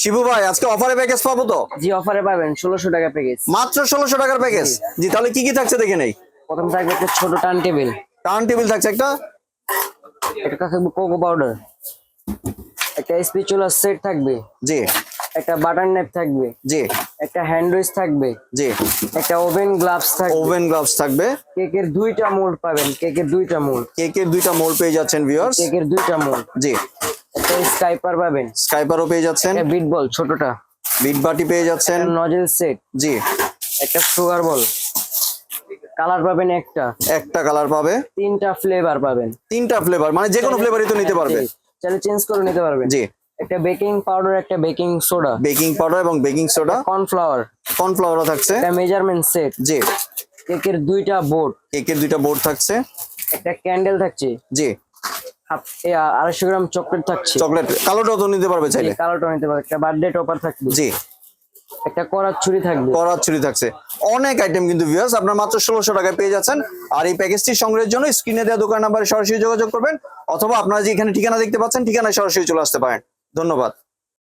শিবু ভাই আজকে অফারে প্যাকেজ পাবো তো? জি অফারে পাবেন ষোলোশো টাকা প্যাকেজ মাত্র ষোলোশো টাকার প্যাকেজ জি। তাহলে কি কি থাকছে দেখে নেই? প্রথম থাকবে একটা ছোট টার্ন টেবিল। টার্ন টেবিল থাকছে একটা? এটা থাকবে কোকো পাউডার। একটা স্পিচুলার সেট থাকবে। জি। একটা বাটার নেপ থাকবে। জি। একটা হ্যান্ড উইচ থাকবে। জি। একটা ওভেন গ্লাভস থাকবে। ওভেন গ্লাভস থাকবে। কেকের দুইটা মোল্ড পাবেন কেকের দুইটা মোল্ড কেকের দুইটা মোল পেয়ে যাচ্ছেন ভিউয়ার্স কেকের দুইটা মোল্ড জি। স্কাইপার পাবেন। স্কাইপারও পেয়ে যাচ্ছেন। বিট বল ছোটটা। বিট বাটি পেয়ে যাচ্ছেন। নজেল সেট জি। একটা সুগার বল কালার পাবেন একটা। একটা কালার পাবে। তিনটা ফ্লেভার পাবেন। তিনটা ফ্লেভার মানে যে কোনো ফ্লেভারই তো নিতে পারবে। চাইলে চেঞ্জ করে নিতে পারবেন। জি। একটা বেকিং পাউডার একটা বেকিং সোডা বেকিং পাউডার এবং বেকিং সোডা কর্নফ্লাওয়ার কর্নফ্লাওয়ারও থাকছে। একটা মেজারমেন্ট সেট জি। কেকের দুইটা বোর্ড কেকের দুইটা বোর্ড থাকছে। একটা ক্যান্ডেল থাকছে। জি। আড়াইশো গ্রাম চকলেট থাকছে। চকলেট কালোটাও তো নিতে পারবে চাইলে। নিতে পারবে। একটা বার্থডে টপার থাকবে। জি। একটা ছুরি থাকবে। ছুরি থাকছে। অনেক আইটেম কিন্তু ভিউয়ার্স আপনার মাত্র ষোলোশো টাকায় পেয়ে যাচ্ছেন। আর এই প্যাকেজটি সংগ্রহের জন্য স্ক্রিনে দেওয়া দোকান নাম্বারে সরাসরি যোগাযোগ করবেন। অথবা আপনারা যে এখানে ঠিকানা দেখতে পাচ্ছেন ঠিকানায় সরাসরি চলে আসতে পারেন। ধন্যবাদ।